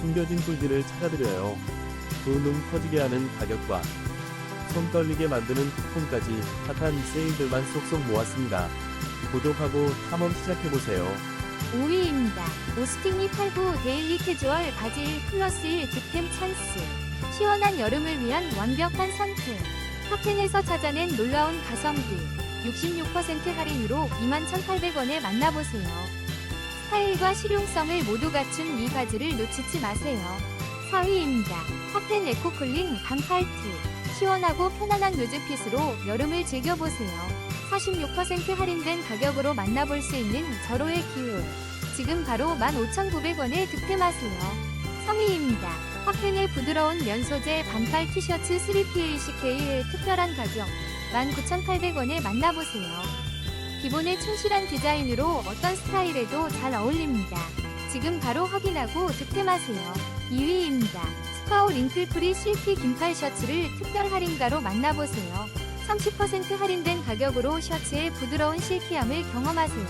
숨겨진 꿀들을 찾아드려요. 두눈 커지게 하는 가격과 손 떨리게 만드는 쿠폰까지 핫한 세일들만 쏙쏙 모았습니다. 구독하고 탐험 시작해보세요. 5위입니다. 오스팅리 89 데일리 캐주얼 바질 플러스 1 득템 찬스. 시원한 여름을 위한 완벽한 선택. 탑텐에서 찾아낸 놀라운 가성비. 66% 할인으로 21,800원에 만나보세요. 스타일과 실용성을 모두 갖춘 이 바지를 놓치지 마세요. 4위입니다. 탑텐 에코쿨링 반팔티. 시원하고 편안한 루즈핏으로 여름을 즐겨보세요. 46% 할인된 가격으로 만나볼 수 있는 절호의 기회. 지금 바로 15,900원에 득템하세요. 3위입니다. 화끈의 부드러운 면 소재 반팔 티셔츠 3PACK의 특별한 가격 19,800원에 만나보세요. 기본에 충실한 디자인으로 어떤 스타일에도 잘 어울립니다. 지금 바로 확인하고 득템하세요. 2위입니다. 스파오 링클프리 실키 긴팔 셔츠를 특별 할인가로 만나보세요. 30% 할인된 가격으로 셔츠의 부드러운 실키함을 경험하세요.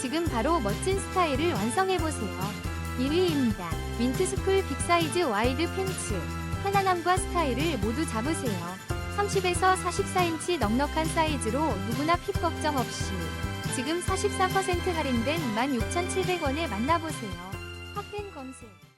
지금 바로 멋진 스타일을 완성해보세요. 1위입니다. 민트스쿨 빅사이즈 와이드 팬츠. 편안함과 스타일을 모두 잡으세요. 30에서 44인치 넉넉한 사이즈로 누구나 핏 걱정 없이. 지금 44% 할인된 16,700원에 만나보세요. 핫팬 검색.